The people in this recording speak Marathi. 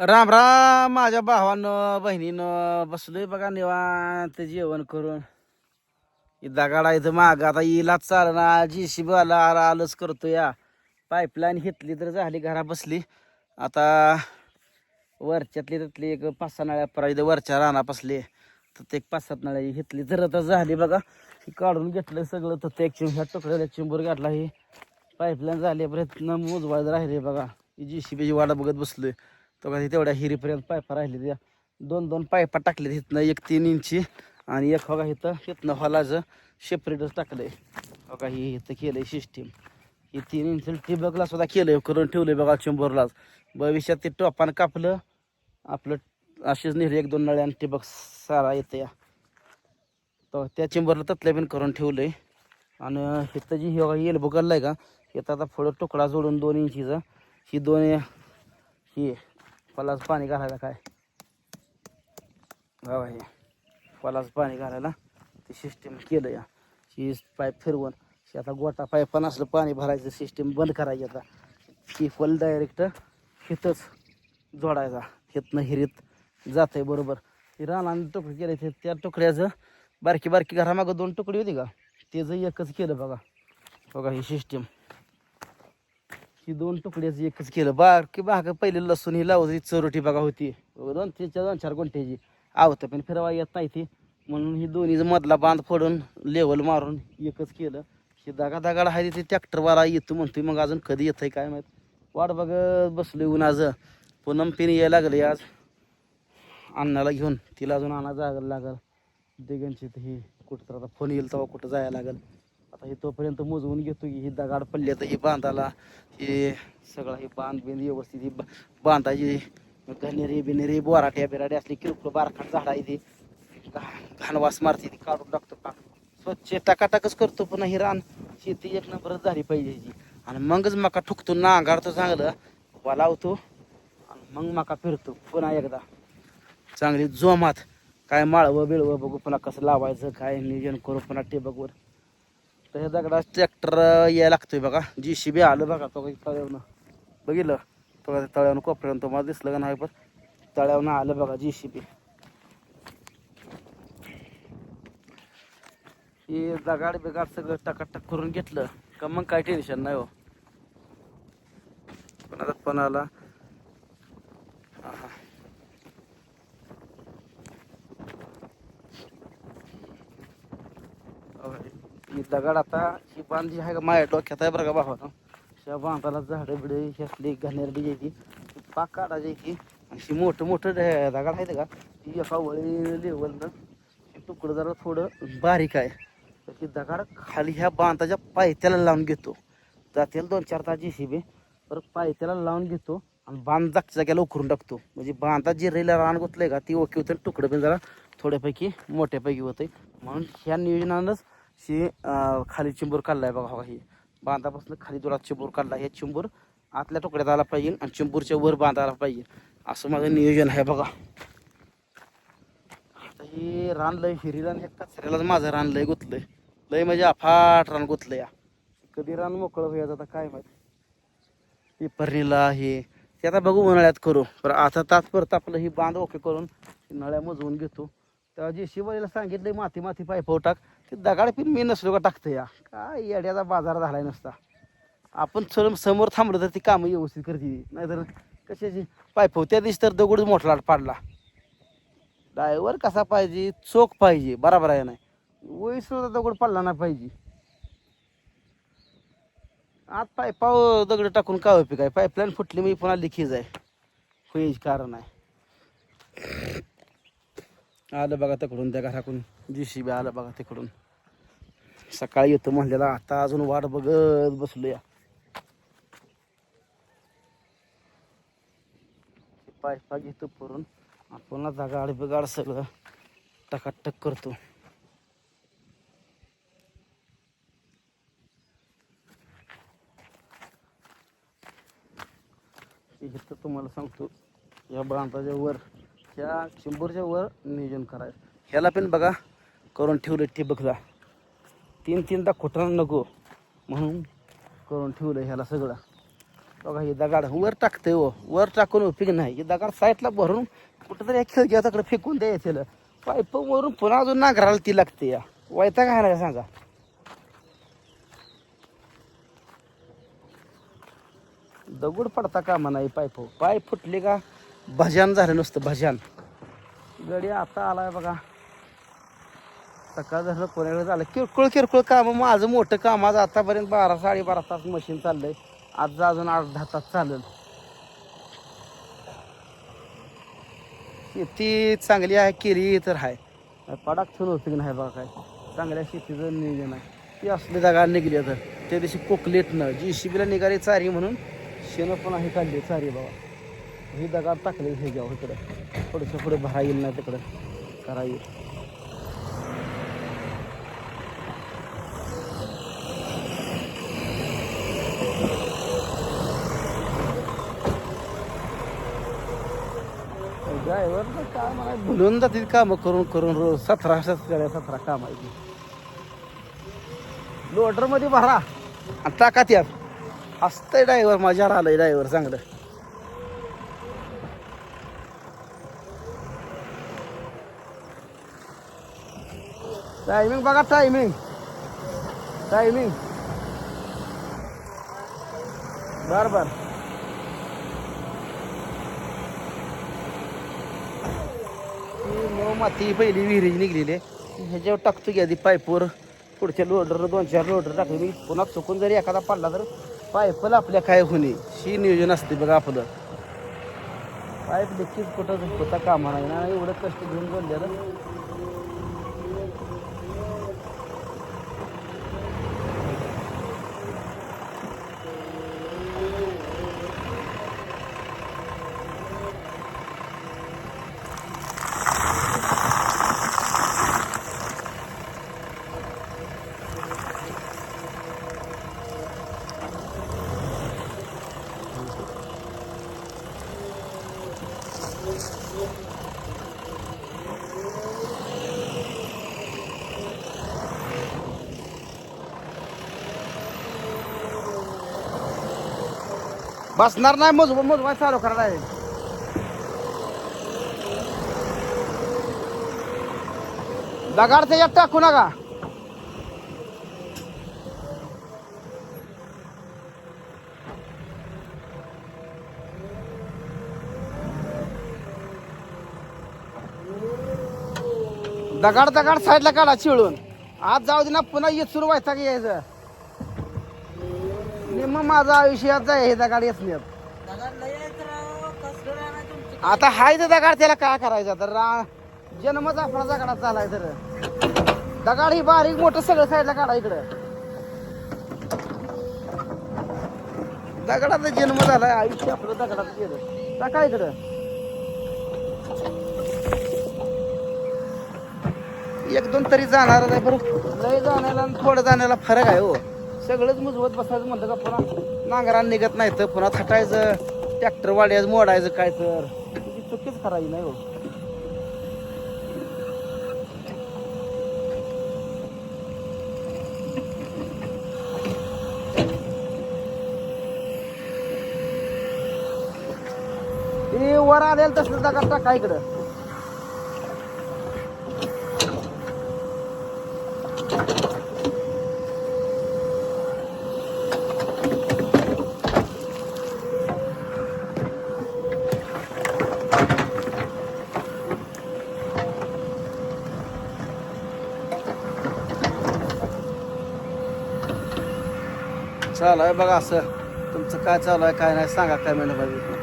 राम राम माझ्या भावानं बहिणीनं बसलोय बघा निवांत जेवण करून. दगाडा इथं माग आता इलाच चालना जी सी आला आलंच करतो या. पाईपलाईन घेतली तर झाली घरा बसली. आता वरच्यातली त्यातली एक पाच सहा नळ्या परा इथं वरच्या राणा बसली. तर ते एक पाच सात नळ्या घेतली तर आता झाली बघा. काढून घेतलं सगळं तर ते एक चिंब ह्या तुकड्याला चिंबूर घातला ही पाईपलाईन झाली प्रयत्न मोजवायला राहिले बघा. जी सी बीची वाडा बघत बसलोय. तो का तेवढ्या हिरीपर्यंत पायपा राहिले त्या दोन दोन पायपा टाकले इथनं एक तीन इंची आणि एक बघा इथं इथनं हॉलाचं सेपरेटच टाकलंय. बघा ही इथं केलंय सिस्टीम ही तीन इंच टिबकला सुद्धा केलंय करून ठेवलंय बघा चेंबरलाच. भविष्यात ते टोपानं कापलं आपलं असेच नेहरे एक दोन नळ्यानं ठिबक सारा येतं या तर त्या चेंबरला ततल्या पण करून ठेवलंय. आणि इथं जी ही येल बघायला का? इथं आता पुढं तुकडा जोडून दोन इंचीचा. ही दोन ही फलाच पाणी घालायला काय? बघा हे फलाच पाणी घालायला ते सिस्टीम केलं या. ही पाईप फिरवून आता गोटा पाईप असलं पाणी भरायचं सिस्टीम बंद करायची आता. ही फल डायरेक्ट हिथंच जोडायचा. हिथनं हिरीत जात आहे बरोबर. ही रानाने तुकडे केले ते त्या तुकड्याचं बारकी बारकी घरामागं दोन तुकडी होती का? त्याचं एकच केलं बघा. बघा ही सिस्टीम ही दोन तुकड्याचं एकच केलं. बारकी बाग पहिले लसूण ही लावली चरोटी बघा होती. दोन तीनच्या दोन चार गुंठ्याची. आवतं पण फिरवा येत नाही ती. म्हणून ही दोन्हीचं मधला बांध फोडून लेवल मारून एकच केलं. ही दगा दगाड आहे ते ट्रॅक्टरवाला येतो म्हणतोय मग अजून कधी येतंय काय माहीत. वाट बघत बसलोय ऊन आज. पुनम पिन यायला लागले आज. अण्णाला घेऊन तिला अजून आणा जायला लागल. दिगंची तर ही कुठं तर आता फोन येईल तेव्हा कुठं जायला लागल. आता हे तोपर्यंत मोजवून घेतो की ही दगाड पडली तर हे बांधाला. हे सगळं हे बांध बिंद व्यवस्थित ही बा- बांधायची घनेरी बिनेरी बोराट्या बिराटे असली किरकोळ बारखाट झाड आहे ती घा- घाणवास मारते ती काढून टाकतो का स्वच्छ टाकाटाकच करतो पुन्हा ही रान शेती एक नंबरच झाली पाहिजे ही. आणि मगच मका ठुकतो नांगारतो चांगलं. वलावतो आणि मग मका फिरतो पुन्हा एकदा. चांगली जोमात. काय माळवं बिळवं बघू पुन्हा कसं लावायचं काय नियोजन करू पुन्हा टेबकवर तर हे दगडा ट्रॅक्टर यायला लागतोय बघा. जी सी बी आलं बघा. तो काही तळ्यावनं बघितलं? तो काही तळ्यावनं कोपऱ्यावरून. तुम्हाला दिसलं का नाही पण तळ्यावनं आलं बघा जी सी बी हे दगाड बिगाड सगळं टकाटक करून घेतलं. का मग काय टेन्शन नाही हो. पण आता पण आला आहा. होय. ही दगड आता ही बांध जी आहे का? माझ्या डोक्यात आहे बरं का बाबा त्या बांधाला झाडं बिडे असली घाणेरडी यायची पाक काढायची की अशी मोठं मोठं दगड आहेत का? ती एका वळी लेवलनं तुकडं जरा थोडं बारीक आहे. तर ती दगड खाली ह्या बांधाच्या पायथ्याला लावून घेतो. जातील दोन चार तास जी बी. परत पायथ्याला लावून घेतो आणि बांध जागच्या जाग्याला उकरून टाकतो. म्हणजे बांधात जी रेला रान गुतलंय का ती ओके होते तुकडं पण जरा थोड्यापैकी मोठ्यापैकी होते म्हणून ह्या नियोजनानंच ही खाली चिंबूर काढलाय बघा बघा ही. बांधापासून खाली दुरा चिंबूर काढला हे चिंबूर आतल्या तुकड्यात आला पाहिजे आणि चिंबूरच्या वर बांधायला पाहिजे. असं माझं नियोजन आहे बघा. आता हे रान लय हिरीला आणि कचऱ्यालाच माझं रान लय गुतलंय. लय म्हणजे अफाट रान गुतलं या. कधी रान मोकळं व्हायचं आता काय माहिती. पेपरीला हे. ते आता बघू उन्हाळ्यात करू. पण आता तात्पुरतं आपलं ही बांध ओके करून नळ्या मजवून घेतो. तेव्हा जे शिवायला सांगितलंय माती माती पायपाव टाक. ते दगाड पिन मी नसलो का टाकतं या. काय येड्याचा बाजार झालाय नसता. आपण सर समोर थांबलो तर ती कामं व्यवस्थित करते. नाहीतर कशाची? पायपाव त्या दिवशी तर दगडच मोठा पाडला. ड्रायव्हर कसा पाहिजे? चोख पाहिजे. बरोबर आहे नाही? वयसुद्धा दगड पडला नाही पाहिजे. आत पायपाव दगड टाकून काय उपयोग आहे पाईपलाईन फुटली मी पुन्हा लिखीज आहे होईच कारण आहे आलं बघा तिकडून त्या घराकडून जी सी बी आलं बघा तिकडून. सकाळी येतो म्हणलेला आता अजून वाट बघत बसलो या पायपा घेतो पुरून आपण दगाड बिगाड सगळं टकाटक करतो. इथं तुम्हाला सांगतो या बांधाच्या वर त्या शंभरच्या वर नियोजन करायचं. ह्याला पण बघा करून ठेवलं ठिबकला. तीन तीनदा खोटं नको म्हणून करून ठेवलं ह्याला सगळं. बघा हे दगाड वर टाकते हो. वर टाकून उपयोग नाही. हे दगाड साईडला भरून कुठंतरी एक खिडकी तिकडे फेकून द्यायचं पाईप वरून पुन्हा अजून नांगराला ती लागते या. वायता काय नाही सांगा. दगड पडता कामा नाही पाईप हो. पाय फुटले का भजन झालं नुसतं भजन. गडी आता आलाय बघा. सकाळ झालं कोणाकडे झालं. किरकोळ किरकोळ काम माझं मोठं काम आज आतापर्यंत बारा साडेबारा तास मशीन चाललंय. आज अजून आठ दहा तास चालेल. शेती चांगली आहे केली तर आहे. पडाक ठेवून की नाही बघा काय? चांगल्या शेतीचं नियोजन आहे. ती असली जागा निघली तर त्या दिवशी कोकलेटनं जी शिबीला निघाली चारी म्हणून. शेणं पण आहे काढली चारी बाबा. ही दगा टाकली हे जाऊ इकडं. थोडंसं पुढे भरा येईल नाही तिकडं. करा येईल. काम काय मला भुलून जातील कामं करून करून रोज. सतरा सतरा सतरा काम आहे लोडरमध्ये भरा. आणि टाका त्यात. असतंय ड्रायव्हर माझ्यावर आलंय ड्रायव्हर चांगलं. टायमिंग बघा टायमिंग टायमिंग बरं बर ती मग माती पहिली विहिरी निघलेली आहे. ह्याच्यावर टाकतो की आधी पायपवर पुढच्या लोडर दोन चार लोडर टाकले मी. पुन्हा चुकून जरी एखादा पडला तर पायपला आपल्या काय होणे? ही नियोजन असते बघा आपलं. पाईप देखील कुठं होता कामा नाही ना एवढं कष्ट घेऊन बोललेलं बसणार नाही मजबूत मजबूत चालू करणार आहे. दगाड त्याच्यात टाकू नका. दगाड दगाड साईडला काढा चिळून. आज जाऊ दे ना पुन्हा येत सुरू व्हायचा की यायचं? निम्म माझं आयुष्यात जाय हे दगाड येत नाही आता हाय ते दगाड त्याला काय करायचं? तर रा जन्मच आपला दगाडात झालाय तर. दगाड ही बारीक मोठं सगळं साईडला काढा इकडं. दगडाचा जन्म झालाय आयुष्य आपलं दगडात गेलं. टाका इकडं. एक दोन तरी जाणार आहे बरं. लय जाण्याला आणि थोडं जाण्याला फरक आहे हो. सगळंच मुजवत बसायचं म्हणलं का पुन्हा नांगरा निघत नाही तर पुन्हा थटायचं ट्रॅक्टर वाढायचं मोडायचं काय तर. तुझी चुकीच करायची नाही हो. वर आलेलं तसलं जागा टाका इकडं. चालू आहे. बघा असं तुमचं काय चालू आहे काय नाही सांगा काय म्हणलं पाहिजे